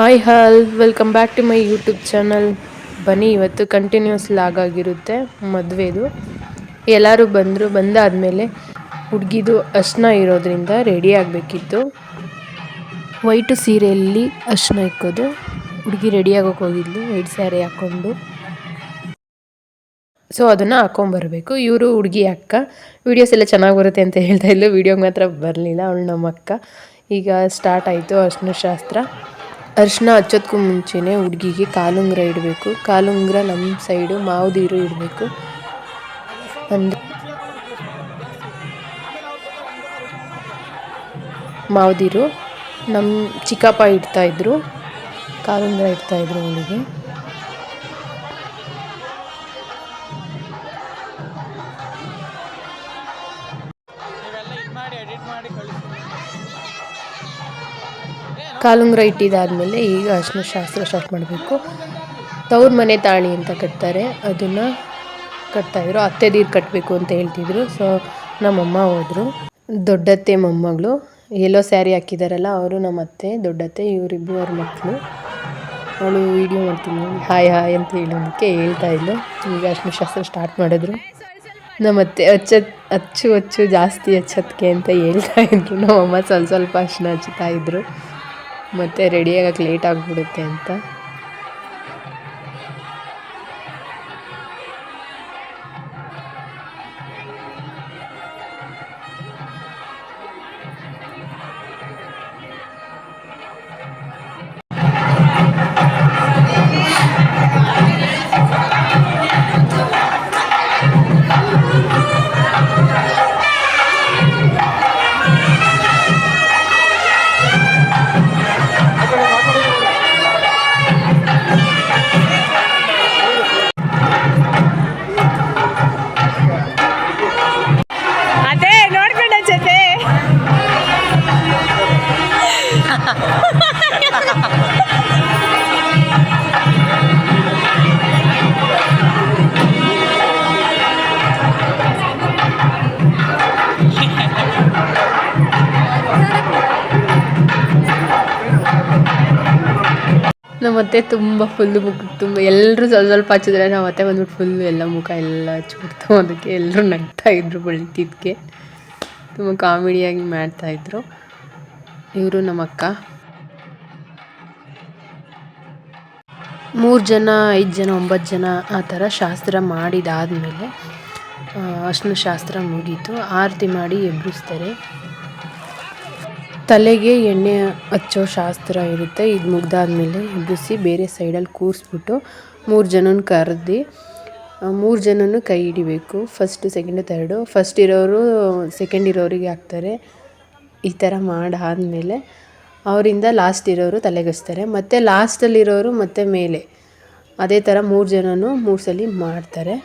Hi all welcome back to my YouTube channel ಬನ್ನಿ, ಇವತ್ತು continuous log ಆಗಿರುತ್ತೆ ಮದುವೆದು ಎಲ್ಲರೂ ಬಂದರು, ಬಂದಾದಮೇಲೆ ಹುಡುಗಿದು ಅಶ್ನ ಇರೋದ್ರಿಂದ ರೆಡಿ ಆಗಬೇಕಿತ್ತು. ವೈಟು ಸೀರೆಯಲ್ಲಿ ಅಶ್ನ ಇಕ್ಕೋದು. ಹುಡುಗಿ ರೆಡಿ ಆಗೋಕೆ ಹೋಗಿದ್ಲು ವೈಟ್ ಸ್ಯಾರಿ ಹಾಕ್ಕೊಂಡು. ಸೊ ಅದನ್ನು ಹಾಕ್ಕೊಂಬರ್ಬೇಕು ಇವರು ಹುಡುಗಿ ಅಕ್ಕ. ವೀಡಿಯೋಸ್ ಎಲ್ಲ ಚೆನ್ನಾಗಿ ಬರುತ್ತೆ ಅಂತ ಹೇಳ್ತಾ ಇದ್ಲು. ವೀಡಿಯೋಗೆ ಮಾತ್ರ ಬರಲಿಲ್ಲ, ಅವಳು ನಮ್ಮ ಅಕ್ಕ ಈಗ ಸ್ಟಾರ್ಟ್ ಆಯಿತು ಅಶ್ನ ಶಾಸ್ತ್ರ. ಅರ್ಶನ ಹಚ್ಚೋದಕ್ಕೂ ಮುಂಚೆನೇ ಹುಡುಗಿಗೆ ಕಾಲುಂಗುರ ಇಡಬೇಕು. ಕಾಲುಂಗುರ ನಮ್ಮ ಸೈಡು ಮಾವುದೀರು ಇಡಬೇಕು. ಅಂದರೆ ಮಾವುದೀರು ನಮ್ಮ ಚಿಕ್ಕಪ್ಪ ಇಡ್ತಾಯಿದ್ರು ಕಾಲುಂಗುರ ಇಡ್ತಾಯಿದ್ರು ಅವಳಿಗೆ ಕಾಲುಂಗ್ರ ಇಟ್ಟಿದ್ದಾದಮೇಲೆ ಈಗ ಅರ್ಶಿನ ಶಾಸ್ತ್ರ ಸ್ಟಾರ್ಟ್ ಮಾಡಬೇಕು. ತವ್ರ ಮನೆ ತಾಳಿ ಅಂತ ಕಟ್ತಾರೆ. ಅದನ್ನು ಕಟ್ತಾಯಿದ್ರು ಅತ್ತೆ ದೀರ್ ಕಟ್ಟಬೇಕು ಅಂತ ಹೇಳ್ತಿದ್ರು. ಸೊ ನಮ್ಮಮ್ಮ ಹೋದರು. ದೊಡ್ಡತ್ತೆ ಮೊಮ್ಮಗಳು. ಎಲ್ಲೋ ಸ್ಯಾರಿ ಹಾಕಿದಾರಲ್ಲ, ಅವರು ನಮ್ಮ ಅತ್ತೆ ದೊಡ್ಡತ್ತೆ, ಇವರಿಬ್ಬರು ಅವ್ರ ಮಕ್ಕಳು. ಅವಳು ವೀಡಿಯೋ ಮಾಡ್ತೀನಿ. ಹಾಯ್ ಹಾಯ್ ಅಂತ ಹೇಳೋದಕ್ಕೆ ಹೇಳ್ತಾ ಇದ್ಲು. ಈಗ ಅರ್ಶಿನ ಶಾಸ್ತ್ರ ಸ್ಟಾರ್ಟ್ ಮಾಡಿದ್ರು. ನಮ್ಮ ಅತ್ತೆ ಹಚ್ಚ ಅಚ್ಚು ಅಚ್ಚು ಜಾಸ್ತಿ ಹಚ್ಚೋದಕ್ಕೆ ಅಂತ ಹೇಳ್ತಾ ಇದ್ರು. ನಮ್ಮಮ್ಮ ಸ್ವಲ್ಪ ಸ್ವಲ್ಪ ಅರ್ಶಿನ ಹಚ್ಚುತ್ತಾ ಇದ್ರು. ಮತ್ತು ರೆಡಿ ಆಗಕ್ಕೆ ಲೇಟ್ ಆಗಿಬಿಡುತ್ತೆ ಅಂತ. ನಮ್ಮ ಅತ್ತೆ ತುಂಬ ಫುಲ್ ಮುಖ, ತುಂಬ ಎಲ್ಲರೂ ಸ್ವಲ್ಪ ಸ್ವಲ್ಪ ಹಚ್ಚಿದ್ರೆ ನಮ್ಮ ಅತ್ತೆ ಬಂದ್ಬಿಟ್ಟು ಫುಲ್ಲು ಎಲ್ಲ ಮುಖ ಎಲ್ಲ ಹಚ್ಬಿಡ್ತು. ಅದಕ್ಕೆ ಎಲ್ಲರೂ ನಗ್ತಾ ಇದ್ರು ಬೆಳಿತಿದ್ದಕ್ಕೆ ತುಂಬ ಕಾಮಿಡಿಯಾಗಿ ಮಾಡ್ತಾಯಿದ್ರು ಇವರು ನಮ್ಮ ಅಕ್ಕ. ಮೂರು ಜನ, ಐದು ಜನ, ಒಂಬತ್ತು ಜನ ಆ ಥರ ಶಾಸ್ತ್ರ ಮಾಡಿದಾದಮೇಲೆ ಅರ್ಶಿನ ಶಾಸ್ತ್ರ ಮುಗೀತು. ಆರತಿ ಮಾಡಿ ಎಬ್ಬಿಸ್ತಾರೆ. ತಲೆಗೆ ಎಣ್ಣೆ ಹಚ್ಚೋ ಶಾಸ್ತ್ರ ಇರುತ್ತೆ. ಇದು ಮುಗ್ದಾದ್ಮೇಲೆ ಎಬ್ಬಿಸಿ ಬೇರೆ ಸೈಡಲ್ಲಿ ಕೂರಿಸ್ಬಿಟ್ಟು ಮೂರು ಜನನ ಕರೆದು ಮೂರು ಜನನೂ ಕೈ ಹಿಡಿಬೇಕು. ಫಸ್ಟು ಸೆಕೆಂಡು ತರ್ಡು ಫಸ್ಟ್ ಇರೋರು ಸೆಕೆಂಡ್ ಇರೋರಿಗೆ ಹಾಕ್ತಾರೆ. ಈ ಥರ ಮಾಡಾದಮೇಲೆ ಅವರಿಂದ ಲಾಸ್ಟ್ ಇರೋರು ತಲೆಗಿಸ್ತಾರೆ. ಮತ್ತು ಲಾಸ್ಟಲ್ಲಿರೋರು ಮತ್ತೆ ಮೇಲೆ. ಅದೇ ಥರ ಮೂರು ಜನನೂ ಮೂರು ಸಲ ಮಾಡ್ತಾರೆ.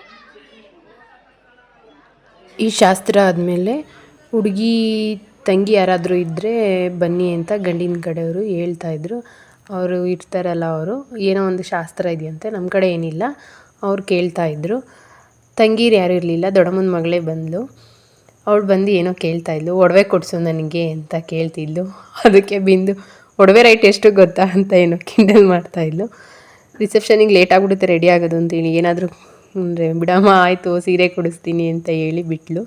ಈ ಶಾಸ್ತ್ರ ಆದಮೇಲೆ ಹುಡುಗಿ ತಂಗಿ ಯಾರಾದರೂ ಇದ್ದರೆ ಬನ್ನಿ ಅಂತ ಗಂಡಿನ ಕಡೆಯವರು ಹೇಳ್ತಾಯಿದ್ರು ಅವರು ಇರ್ತಾರಲ್ಲ ಅವರು. ಏನೋ ಒಂದು ಶಾಸ್ತ್ರ ಇದೆಯಂತೆ ನಮ್ಮ ಕಡೆ ಏನಿಲ್ಲ ಅವ್ರು ಕೇಳ್ತಾಯಿದ್ರು ತಂಗೀರು ಯಾರು ಇರಲಿಲ್ಲ, ದೊಡ್ಡಮ್ಮನ ಮಗಳೇ ಬಂದಳು ಅವಳು ಬಂದು ಏನೋ ಕೇಳ್ತಾಯಿದ್ಲು ಒಡವೆ ಕೊಡಿಸು ನನಗೆ ಅಂತ ಕೇಳ್ತಿದ್ಲು. ಅದಕ್ಕೆ ಬಿಂದು, ಒಡವೆ ರೈಟ್ ಎಷ್ಟು ಗೊತ್ತಾ ಅಂತ ಏನೋ ಕಿಂಡಲ್ ಮಾಡ್ತಾಯಿದ್ಲು ರಿಸೆಪ್ಷನಿಗೆ ಲೇಟ್ ಆಗಿಬಿಡುತ್ತೆ, ರೆಡಿ ಆಗೋದು ಅಂತೇಳಿ ಏನಾದರೂ, ಅಂದರೆ, ಬಿಡಮ್ಮ, ಆಯಿತು, ಸೀರೆ ಕೊಡಿಸ್ತೀನಿ ಅಂತ ಹೇಳಿ ಬಿಟ್ಲು.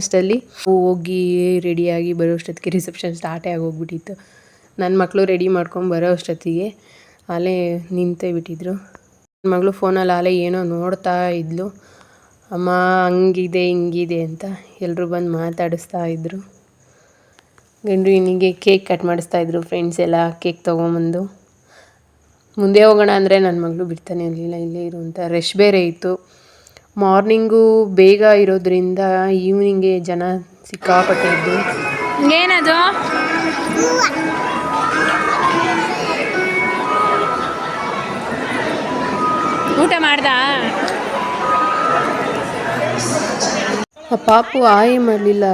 ಅಷ್ಟರಲ್ಲಿ ಹೋಗಿ ರೆಡಿಯಾಗಿ ಬರೋ ಅಷ್ಟೊತ್ತಿಗೆ ರಿಸೆಪ್ಷನ್ ಸ್ಟಾರ್ಟೇ ಆಗೋಗ್ಬಿಟ್ಟಿತ್ತು. ನನ್ನ ಮಕ್ಕಳು ರೆಡಿ ಮಾಡ್ಕೊಂಡು ಬರೋ ಅಷ್ಟೊತ್ತಿಗೆ ಅಲ್ಲೇ ನಿಂತೇ ಬಿಟ್ಟಿದ್ರು. ನನ್ನ ಮಗಳು ಫೋನಲ್ಲಿ ಅಲ್ಲೇ ಏನೋ ನೋಡ್ತಾ ಇದ್ಲು. ಅಮ್ಮ, ಹಂಗಿದೆ, ಹಿಂಗಿದೆ ಅಂತ ಎಲ್ಲರೂ ಬಂದು ಮಾತಾಡಿಸ್ತಾ ಇದ್ದರು ಗಂಡು ಇನ್ನಿಗೆ ಕೇಕ್ ಕಟ್ ಮಾಡಿಸ್ತಾ ಇದ್ರು ಫ್ರೆಂಡ್ಸ್ ಎಲ್ಲ ಕೇಕ್ ತೊಗೊಂಬಂದು. ಮುಂದೆ ಹೋಗೋಣ ಅಂದರೆ ನನ್ನ ಮಗಳು ಬಿಡ್ತಾನೆ ಇರಲಿಲ್ಲ, ಇಲ್ಲೇ ಇರುವಂಥ ರಶ್ ಬೇರೆ ಇತ್ತು. ಮಾರ್ನಿಂಗು ಬೇಗ ಇರೋದ್ರಿಂದ ಈವ್ನಿಂಗೆ ಜನ ಸಿಕ್ಕಾಪಟ್ಟೆ ಇದ್ದು ಏನದು? ಊಟ ಮಾಡ್ದ? ಪಾಪು ಆಯ್ ಮಾಡಲಿಲ್ಲ.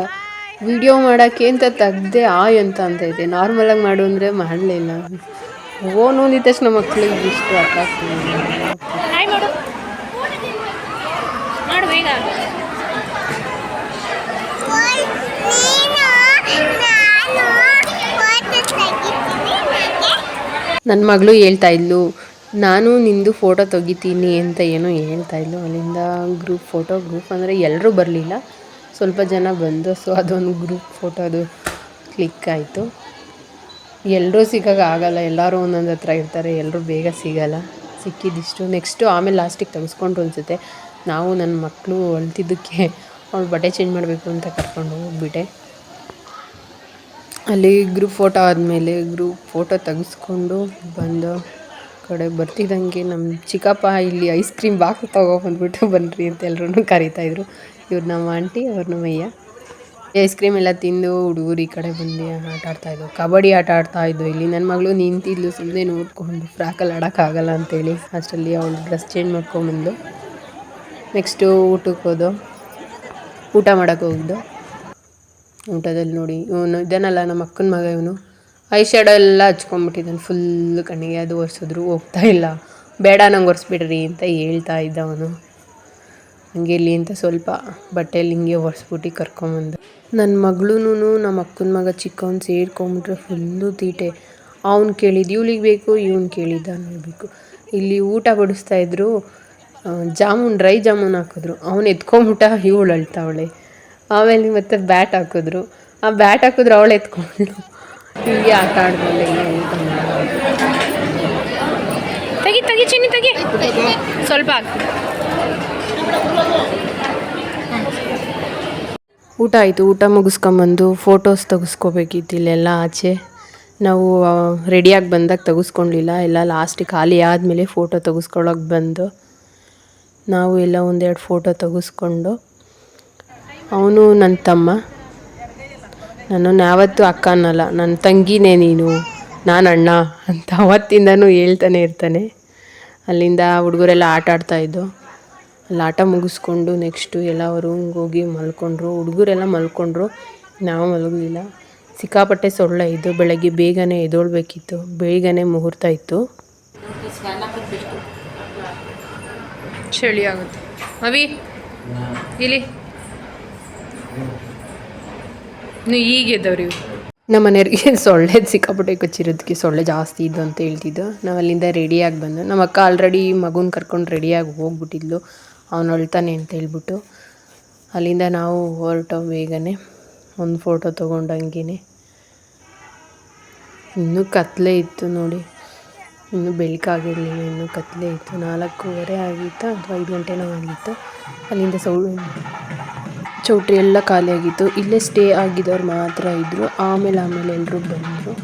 ವಿಡಿಯೋ ಮಾಡೋಕ್ಕೆ ಅಂತ ತೆಗ್ದೆ ಆಯ್ ಅಂತ ಅಂತ ಇದೆ. ನಾರ್ಮಲಾಗಿ ಮಾಡು ಅಂದರೆ ಮಾಡಲಿಲ್ಲ. ಓ ಅಂದಿದ ತಕ್ಷಣ ಮಕ್ಕಳಿಗೆ ಇಷ್ಟು ಅಟ್ರಾಕ್ಟ್ ನನ್ನ ಮಗಳು ಹೇಳ್ತಾ ಇದ್ಲು, ನಾನು ನಿಂದು ಫೋಟೋ ತೆಗಿತೀನಿ ಅಂತ ಏನೋ ಹೇಳ್ತಾ ಇದ್ಲು. ಅಲ್ಲಿಂದ ಗ್ರೂಪ್ ಫೋಟೋ ಗ್ರೂಪ್ ಅಂದರೆ ಎಲ್ಲರೂ ಬರಲಿಲ್ಲ. ಸ್ವಲ್ಪ ಜನ ಬಂದು ಸೊ ಅದೊಂದು ಗ್ರೂಪ್ ಫೋಟೋ ಅದು ಕ್ಲಿಕ್ ಆಯಿತು. ಎಲ್ಲರೂ ಸಿಗೋಕೆ ಆಗಲ್ಲ, ಎಲ್ಲರೂ ಒಂದೊಂದು ಹತ್ರ ಇರ್ತಾರೆ ಎಲ್ಲರೂ ಬೇಗ ಸಿಗಲ್ಲ. ಸಿಕ್ಕಿದ್ದಿಷ್ಟು ನೆಕ್ಸ್ಟು ಆಮೇಲೆ ಲಾಸ್ಟಿಗೆ ತೆಗೆಸ್ಕೊಂಡ್ರು ಅನಿಸುತ್ತೆ. ನಾವು ನನ್ನ ಮಕ್ಕಳು ಅಳ್ತಿದ್ದಕ್ಕೆ ಅವಳು ಬಟ್ಟೆ ಚೇಂಜ್ ಮಾಡಬೇಕು ಅಂತ ಕರ್ಕೊಂಡು ಹೋಗ್ಬಿಟ್ಟೆ. ಅಲ್ಲಿ ಗ್ರೂಪ್ ಫೋಟೋ ಆದಮೇಲೆ ಗ್ರೂಪ್ ಫೋಟೋ ತೆಗೆಸ್ಕೊಂಡು ಬಂದು ಕಡೆ ಬರ್ತಿದ್ದಂಗೆ ನಮ್ಮ ಚಿಕ್ಕಪ್ಪ ಇಲ್ಲಿ ಐಸ್ ಕ್ರೀಮ್ ಬಾಕ್ಸ್ ತೊಗೊಬಂದ್ಬಿಟ್ಟು ಬನ್ನಿರಿ ಅಂತ ಎಲ್ಲರೂ ಕರಿತಾಯಿದ್ರು ಇವ್ರು ನಮ್ಮ ಆಂಟಿ ಅವ್ರು ನಮ್ಮ ಅಯ್ಯ. ಐಸ್ ಕ್ರೀಮ್ ಎಲ್ಲ ತಿಂದು ಹುಡುಗರು ಈ ಕಡೆ ಬಂದು ಆಟ ಆಡ್ತಾಯಿದ್ವು ಕಬಡ್ಡಿ ಆಟ ಆಡ್ತಾಯಿದ್ವು ಇಲ್ಲಿ ನನ್ನ ಮಗಳು ನಿಂತಿದ್ಲು ಸುಮ್ಮನೆ ನೋಡ್ಕೊಂಡು ಫ್ರಾಕಲ್ಲಿ ಆಡೋಕ್ಕಾಗಲ್ಲ ಅಂತೇಳಿ. ಅಷ್ಟರಲ್ಲಿ ಅವಳು ಡ್ರೆಸ್ ಚೇಂಜ್ ಮಾಡ್ಕೊಂಬಂದು ನೆಕ್ಸ್ಟು ಊಟಕ್ಕೆ ಹೋದೋ ಊಟ ಮಾಡೋಕ್ಕೆ ಹೋಗಿದ್ದು. ಊಟದಲ್ಲಿ ನೋಡಿ ಇವನು ಇದ್ದಾನಲ್ಲ ನಮ್ಮ ಅಕ್ಕನ ಮಗ ಇವನು. ಐ ಶ್ಯಾಡೋ ಎಲ್ಲ ಹಚ್ಕೊಂಬಿಟ್ಟಿದ್ದಾನೆ ಫುಲ್ ಕಣ್ಣಿಗೆ. ಅದು ಒರೆಸಿದ್ರು ಹೋಗ್ತಾ ಇಲ್ಲ. ಬೇಡ ನಂಗೆ ಒರೆಸ್ಬಿಡ್ರಿ ಅಂತ ಹೇಳ್ತಾ ಇದ್ದ ಅವನು. ಹಂಗೆ ಇಲ್ಲಿ ಅಂತ ಸ್ವಲ್ಪ ಬಟ್ಟೆಯಲ್ಲಿ ಹಿಂಗೆ ಒರೆಸ್ಬಿಟ್ಟು ಕರ್ಕೊಂಬಂದು. ನನ್ನ ಮಗಳೂ ನಮ್ಮ ಅಕ್ಕನ ಮಗ ಚಿಕ್ಕವನು ಸೇರ್ಕೊಂಬಿಟ್ರೆ ಫುಲ್ಲು ತೀಟೆ. ಅವ್ನು ಕೇಳಿದ್ದು ಇವ್ಳಿಗೆ ಬೇಕು ಇವ್ನು ಕೇಳಿದ್ದ ನೋಡಬೇಕು ಇಲ್ಲಿ ಊಟ ಬಡಿಸ್ತಾ ಇದ್ರು ಆ, ಜಾಮೂನ್, ಡ್ರೈ ಜಾಮೂನ್ ಹಾಕಿದ್ರು. ಅವ್ನು ಎತ್ಕೊಂಬಿಟ್ಟ ಇವಳು ಅಳ್ತಾವಳೆ. ಆಮೇಲೆ ಮತ್ತೆ ಬ್ಯಾಟ್ ಹಾಕಿದ್ರು. ಆ ಬ್ಯಾಟ್ ಹಾಕಿದ್ರು ಅವಳು ಎತ್ಕೊಂಡು ಹೀಗೆ ಆಟ ಆಡ್ಬೋದು ತೆಗಿ ಚಿನ್ನಿ ಸ್ವಲ್ಪ ಊಟ ಆಯಿತು. ಊಟ ಮುಗಿಸ್ಕೊಂಬಂದು ಫೋಟೋಸ್ ತೆಗೆಸ್ಕೋಬೇಕಿತ್ತು ಇಲ್ಲೆಲ್ಲ ಆಚೆ. ನಾವು ರೆಡಿಯಾಗಿ ಬಂದಾಗ ತೆಗೆಸ್ಕೊಳ್ಳಿಲ್ಲ ಎಲ್ಲ ಲಾಸ್ಟಿಗೆ ಖಾಲಿ ಆದಮೇಲೆ ಫೋಟೋ ತೆಗೆಸ್ಕೊಳ್ಳೋಕೆ ಬಂದು. ನಾವು ಎಲ್ಲ ಒಂದೆರಡು ಫೋಟೋ ತೆಗೆಸ್ಕೊಂಡು, ಅವನು ನನ್ನ ತಮ್ಮ. ನಾನು ಯಾವತ್ತೂ ಅಕ್ಕ ಅನ್ನಲ್ಲ ನನ್ನ ತಂಗಿನೇ ನೀನು, ನಾನು ಅಣ್ಣ ಅಂತ ಅವತ್ತಿಂದನೂ ಹೇಳ್ತಾನೆ ಇರ್ತಾನೆ. ಅಲ್ಲಿಂದ ಹುಡುಗರೆಲ್ಲ ಆಟ ಆಡ್ತಾಯಿದ್ದು ಅಲ್ಲಿ ಆಟ ಮುಗಿಸ್ಕೊಂಡು ನೆಕ್ಸ್ಟು ಎಲ್ಲ ರೂಮ್ಗೆ ಹೋಗಿ ಮಲ್ಕೊಂಡ್ರು. ಹುಡುಗರೆಲ್ಲ ಮಲ್ಕೊಂಡ್ರು, ನಾವು ಮಲಗಲಿಲ್ಲ. ಸಿಕ್ಕಾಪಟ್ಟೆ ಸೊಳ್ಳೆ ಇದ್ದು, ಬೆಳಗ್ಗೆ ಬೇಗನೆ ಎದೊಳ್ಬೇಕಿತ್ತು ಬೇಗನೆ ಮುಹೂರ್ತ ಇತ್ತು. ಚಳಿ ಆಗುತ್ತೆ. ಅವಿ ಇಲ್ಲಿ ಇನ್ನು ಈಗ ಎದ್ದವ್ರಿ ಇವು ನಮ್ಮ ಮನೆಯವ್ರಿಗೆ ಸೊಳ್ಳೆ ಸಿಕ್ಕಾಪಟ್ಟೆ ಕೊಚ್ಚಿರೋದಕ್ಕೆ ಸೊಳ್ಳೆ ಜಾಸ್ತಿ ಇದ್ದು ಅಂತ ಹೇಳ್ತಿದ್ದು. ನಾವು ಅಲ್ಲಿಂದ ರೆಡಿಯಾಗಿ ಬಂದು ನಮ್ಮ ಅಕ್ಕ ಆಲ್ರೆಡಿ ಮಗುನ ಕರ್ಕೊಂಡು ರೆಡಿಯಾಗಿ ಹೋಗ್ಬಿಟ್ಟಿದ್ಲು. ಅವನು ಅಳ್ತಾನೆ ಅಂತ ಹೇಳ್ಬಿಟ್ಟು, ಅಲ್ಲಿಂದ ನಾವು ಹೊರಟೋ ಬೇಗನೆ ಒಂದು ಫೋಟೋ ತೊಗೊಂಡಂಗೆ ಇನ್ನೂ ಕತ್ಲೆ ಇತ್ತು ನೋಡಿ. ಇನ್ನೂ ಬೆಳಕಾಗಿರಲಿಲ್ಲ ಇನ್ನೂ ಕತ್ತಲೆ ಇತ್ತು ನಾಲ್ಕೂವರೆ ಆಗಿತ್ತು ಅಥವಾ ಐದು ಗಂಟೆನೋ ಆಗಿತ್ತು, ಅಲ್ಲಿಂದ ಸೌ, ಚೌಟ್ರಿ ಎಲ್ಲ ಖಾಲಿಯಾಗಿತ್ತು ಇಲ್ಲೇ ಸ್ಟೇ ಆಗಿದ್ದವ್ರು ಮಾತ್ರ ಇದ್ದರು ಆಮೇಲೆ ಆಮೇಲೆ ಎಲ್ಲರೂ ಬಂದರು.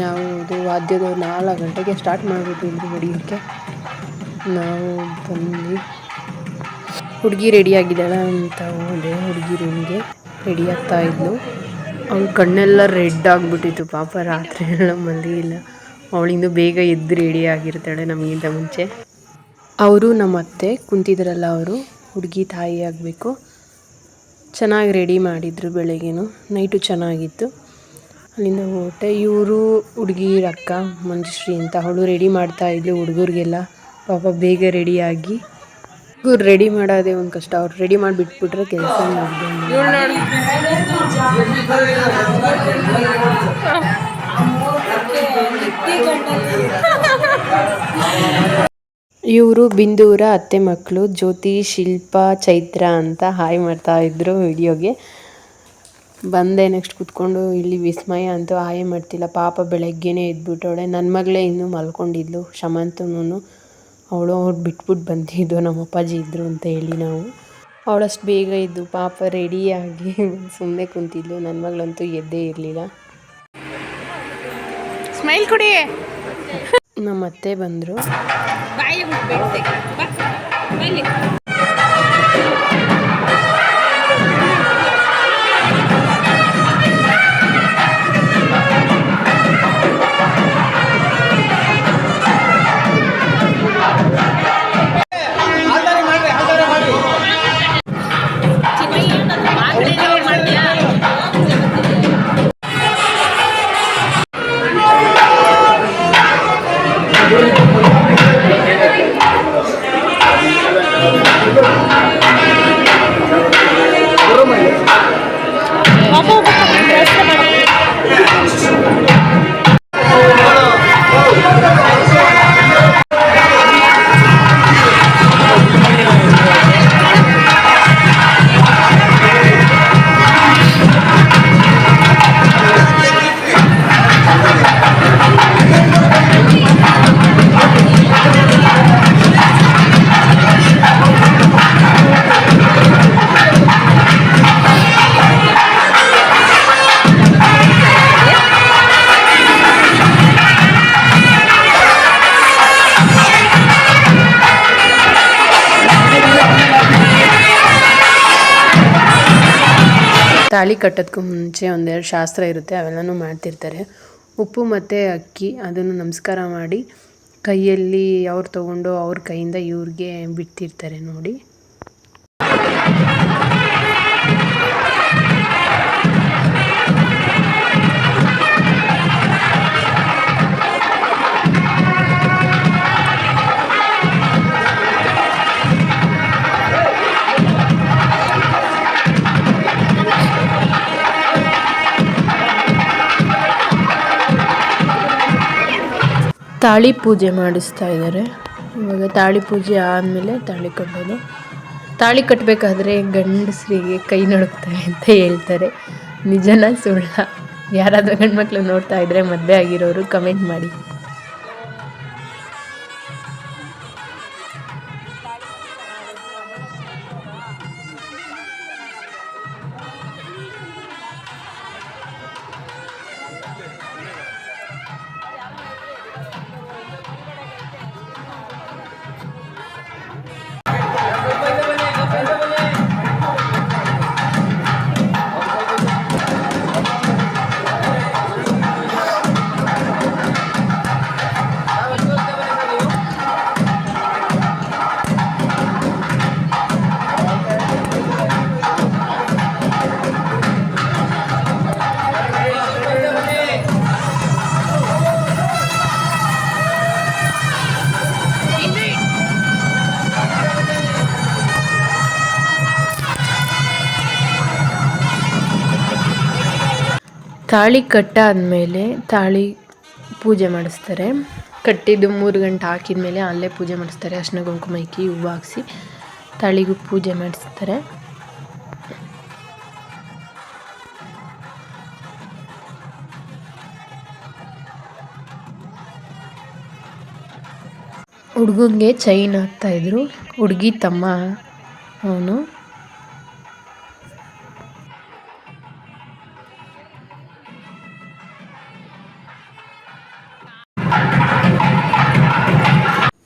ನಾವು ಇದು ವಾದ್ಯದ ನಾಲ್ಕು ಗಂಟೆಗೆ ಸ್ಟಾರ್ಟ್ ಮಾಡಿಬಿಟ್ಟಿದ್ರು ಹೊಡಿಯೋಕ್ಕೆ ನಾವು ಬಂದ್ವಿ. ಹುಡುಗಿ ರೆಡಿ ಆಗಿದ್ದಾಳ ಅಂತ ಹೋದೆ. ಹುಡುಗಿ ರೂಮ್ಗೆ ರೆಡಿ ಆಗ್ತಾ ಇದ್ಲು. ಅವ್ಳ ಕಣ್ಣೆಲ್ಲ ರೆಡ್ ಆಗಿಬಿಟ್ಟಿತ್ತು ಪಾಪ, ರಾತ್ರಿ ಎಲ್ಲ ಮಲಗಿಲ್ಲ. ಅವಳಿಂದ ಬೇಗ ಎದ್ದು ರೆಡಿ ಆಗಿರ್ತಾಳೆ ನಮಗಿಂತ ಮುಂಚೆ. ಅವರು ನಮ್ಮ ಅತ್ತೆ ಕುಂತಿದ್ರಲ್ಲ ಅವರು ಹುಡುಗಿ ತಾಯಿ ಆಗಬೇಕು. ಚೆನ್ನಾಗಿ ರೆಡಿ ಮಾಡಿದ್ರು ಬೆಳಗ್ಗೆನೂ. ನೈಟು ಚೆನ್ನಾಗಿತ್ತು. ಅಲ್ಲಿಂದ ಹೊರಟೆ ಇವರು ಹುಡುಗಿ ಅಕ್ಕ ಮಂಜುಶ್ರೀ ಅಂತ ಅವಳು ರೆಡಿ ಮಾಡ್ತಾಯಿದ್ಲು ಹುಡುಗರಿಗೆಲ್ಲ. ಪಾಪ ಬೇಗ ರೆಡಿಯಾಗಿ ಹುಡುಗರು ರೆಡಿ ಮಾಡೋದೇ ಒಂದು ಕಷ್ಟ. ಅವ್ರು ರೆಡಿ ಮಾಡಿಬಿಟ್ಬಿಟ್ರೆ ಕೆಲಸ ಮುಗ್ದು ಇವರು ಬಿಂದೂರ ಅತ್ತೆ ಮಕ್ಕಳು ಜ್ಯೋತಿ, ಶಿಲ್ಪ, ಚೈತ್ರ ಅಂತ ಹಾಯ್ ಮಾಡ್ತಾ ಇದ್ರು ವಿಡಿಯೋಗೆ. ಬಂದೆ ನೆಕ್ಸ್ಟ್ ಕುತ್ಕೊಂಡು, ಇಲ್ಲಿ ವಿಸ್ಮಯ ಅಂತೂ ಹಾಯ್ ಮಾಡ್ತಿಲ್ಲ. ಪಾಪ ಬೆಳಗ್ಗೆನೇ ಎದ್ಬಿಟ್ಟವಳೆ. ನನ್ನ ಮಗಳೇ ಇನ್ನೂ ಮಲ್ಕೊಂಡಿದ್ಲು ಶಮಂತನೂ ಅವಳು ಅವ್ರು ಬಿಟ್ಬಿಟ್ಟು ಬಂದಿದ್ದು, ನಮ್ಮ ಅಪ್ಪಾಜಿ ಇದ್ದರು ಅಂತ ಹೇಳಿ ನಾವು. ಅವಳಷ್ಟು ಬೇಗ ಇದ್ದು ಪಾಪ ರೆಡಿಯಾಗಿ ಸುಮ್ಮನೆ ಕುಂತಿದ್ಲು. ನನ್ನ ಮಗಳಂತೂ ಎದ್ದೇ ಇರಲಿಲ್ಲ. ಸ್ಮೈಲ್ ಕೊಡಿ. ನಮ್ಮ ಅತ್ತೆ ಬಂದರು ತಾಳಿ ಕಟ್ಟೋದಕ್ಕೂ ಮುಂಚೆ ಒಂದೆರಡು ಶಾಸ್ತ್ರ ಇರುತ್ತೆ, ಅವೆಲ್ಲನೂ ಮಾಡ್ತಿರ್ತಾರೆ. ಉಪ್ಪು ಮತ್ತು ಅಕ್ಕಿ, ಅದನ್ನು ನಮಸ್ಕಾರ ಮಾಡಿ ಕೈಯಲ್ಲಿ ಅವ್ರು ತಗೊಂಡು ಅವ್ರ ಕೈಯಿಂದ ಇವ್ರಿಗೆ ಬಿಡ್ತಿರ್ತಾರೆ ನೋಡಿ. ತಾಳಿ ಪೂಜೆ ಮಾಡಿಸ್ತಾ ಇದ್ದಾರೆ. ಇವಾಗ ತಾಳಿ ಪೂಜೆ ಆದಮೇಲೆ ತಾಳಿ ಕಟ್ಟೋದು. ತಾಳಿ ಕಟ್ಟಬೇಕಾದ್ರೆ ಗಂಡಸರಿಗೆ ಕೈ ನಡುಕ್ತಾರೆ ಅಂತ ಹೇಳ್ತಾರೆ. ನಿಜನ ಸುಳ್ಳ? ಯಾರಾದರೂ ಗಂಡು ಮಕ್ಕಳು ನೋಡ್ತಾ ಇದ್ದರೆ ಮದುವೆ ಆಗಿರೋರು ಕಮೆಂಟ್ ಮಾಡಿ. ತಾಳಿ ಕಟ್ಟಾದಮೇಲೆ ತಾಳಿ ಪೂಜೆ ಮಾಡಿಸ್ತಾರೆ. ಕಟ್ಟಿದ್ದು ಮೂರು ಗಂಟೆ ಹಾಕಿದ ಮೇಲೆ ಅಲ್ಲೇ ಪೂಜೆ ಮಾಡಿಸ್ತಾರೆ. ಅರ್ಶಿನ, ಕುಂಕುಮ ಇಕ್ಕಿ, ಹೂವು ಹಾಕಿಸಿ ತಾಳಿಗೂ ಪೂಜೆ ಮಾಡಿಸ್ತಾರೆ. ಹುಡುಗಂಗೆ ಚೈನ್ ಹಾಕ್ತಾಯಿದ್ರು ಹುಡುಗಿ ತಮ್ಮ ಅವನು.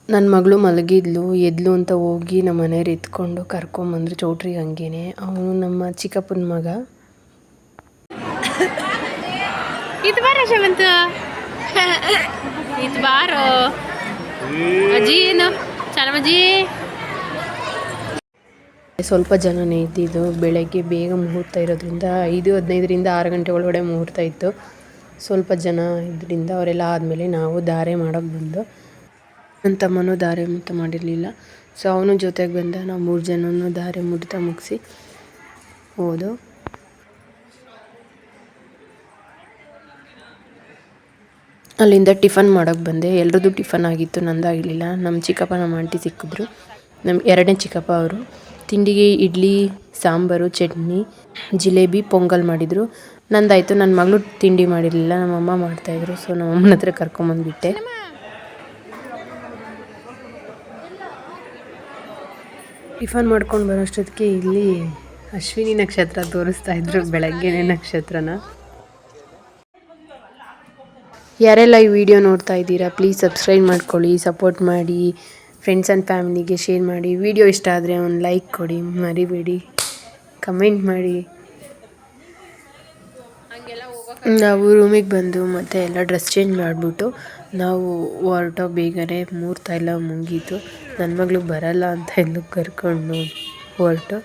ನನ್ನ ಮಗಳು ಮಲಗಿದ್ಲು ಎದ್ಲು ಅಂತ ಹೋಗಿ ನಮ್ಮ ಮನೆಯವ್ರು ಎತ್ಕೊಂಡು ಕರ್ಕೊಂಬಂದ್ರು ಚೌಟ್ರಿ ಹಂಗೇನೆ. ಅವನು ನಮ್ಮ ಚಿಕ್ಕಪ್ಪನ ಮಗ. ಇದು ಬಾರ ಶವಂತ. ಇದು ಬಾರೋ. ಅಜ್ಜಿ ಏನು? ಚೆನ್ನಾಮಜ್ಜಿ ಸ್ವಲ್ಪ ಜನನೇ ಇದ್ದಿದ್ದು ಬೆಳಗ್ಗೆ ಬೇಗ ಮುಹೂರ್ತ ಇರೋದ್ರಿಂದ ಐದು ಹದಿನೈದರಿಂದ ಆರು ಗಂಟೆ ಒಳಗಡೆ ಮುಹೂರ್ತ ಇತ್ತು. ಸ್ವಲ್ಪ ಜನ ಇದರಿಂದ ಅವರೆಲ್ಲ ಆದಮೇಲೆ ನಾವು ಧಾರೆ ಮಾಡೋಕೆ ಬಂದು ನನ್ನ ತಮ್ಮನೂ ದಾರಿ ಮುಹೂರ್ತ ಮಾಡಿರಲಿಲ್ಲ. ಸೊ ಅವನು ಜೊತೆಗೆ ಬಂದ. ನಾವು ಮೂರು ಜನನೂ ದಾರಿ ಮುಹೂರ್ತ ಮುಗಿಸಿ ಹೋದು ಅಲ್ಲಿಂದ ಟಿಫನ್ ಮಾಡೋಕ್ಕೆ ಬಂದೆ. ಎಲ್ರದ್ದು ಟಿಫನ್ ಆಗಿತ್ತು ನಂದಾಗಲಿಲ್ಲ ನಮ್ಮ ಚಿಕ್ಕಪ್ಪ, ನಮ್ಮ ಆಂಟಿ ಸಿಕ್ಕಿದ್ರು. ನಮ್ಮ ಎರಡನೇ ಚಿಕ್ಕಪ್ಪ ಅವರು. ತಿಂಡಿಗೆ ಇಡ್ಲಿ, ಸಾಂಬಾರು, ಚಟ್ನಿ, ಜಿಲೇಬಿ, ಪೊಂಗಲ್ ಮಾಡಿದರು. ನಂದಾಯಿತು. ನನ್ನ ಮಗಳು ತಿಂಡಿ ಮಾಡಿರಲಿಲ್ಲ. ನಮ್ಮಮ್ಮ ಮಾಡ್ತಾಯಿದ್ರು ಸೊ ನಮ್ಮಮ್ಮನ ಹತ್ರ ಕರ್ಕೊಂಬಂದ್ಬಿಟ್ಟೆ. ಟಿಫನ್ ಮಾಡ್ಕೊಂಡು ಬರೋಷ್ಟೊತ್ತಿಗೆ ಇಲ್ಲಿ ಅಶ್ವಿನಿ ನಕ್ಷತ್ರ ತೋರಿಸ್ತಾ ಇದ್ರು ಬೆಳಗ್ಗೆನೇ ನಕ್ಷತ್ರನ. ಯಾರೆಲ್ಲ ಈ ವಿಡಿಯೋ ನೋಡ್ತಾ ಇದ್ದೀರಾ ಪ್ಲೀಸ್ ಸಬ್ಸ್ಕ್ರೈಬ್ ಮಾಡ್ಕೊಳ್ಳಿ ಸಪೋರ್ಟ್ ಮಾಡಿ ಫ್ರೆಂಡ್ಸ್ ಆ್ಯಂಡ್ ಫ್ಯಾಮಿಲಿಗೆ ಶೇರ್ ಮಾಡಿ. ವಿಡಿಯೋ ಇಷ್ಟ ಆದರೆ ಒಂದು ಲೈಕ್ ಕೊಡಿ, ಮರಿಬೇಡಿ ಕಮೆಂಟ್ ಮಾಡಿ. ನಾವು ರೂಮಿಗೆ ಬಂದು ಮತ್ತೆ ಎಲ್ಲ ಡ್ರೆಸ್ ಚೇಂಜ್ ಮಾಡಿಬಿಟ್ಟು ನಾವು ಹೊರಟೋ ಬೇಗನೆ ಮೂರ್ತ ಎಲ್ಲ ಮುಗೀತು. ನನ್ನ ಮಗಳು ಬರಲ್ಲ ಅಂತ ಎಲ್ಲ ಕರ್ಕೊಂಡು ಹೊರಟು.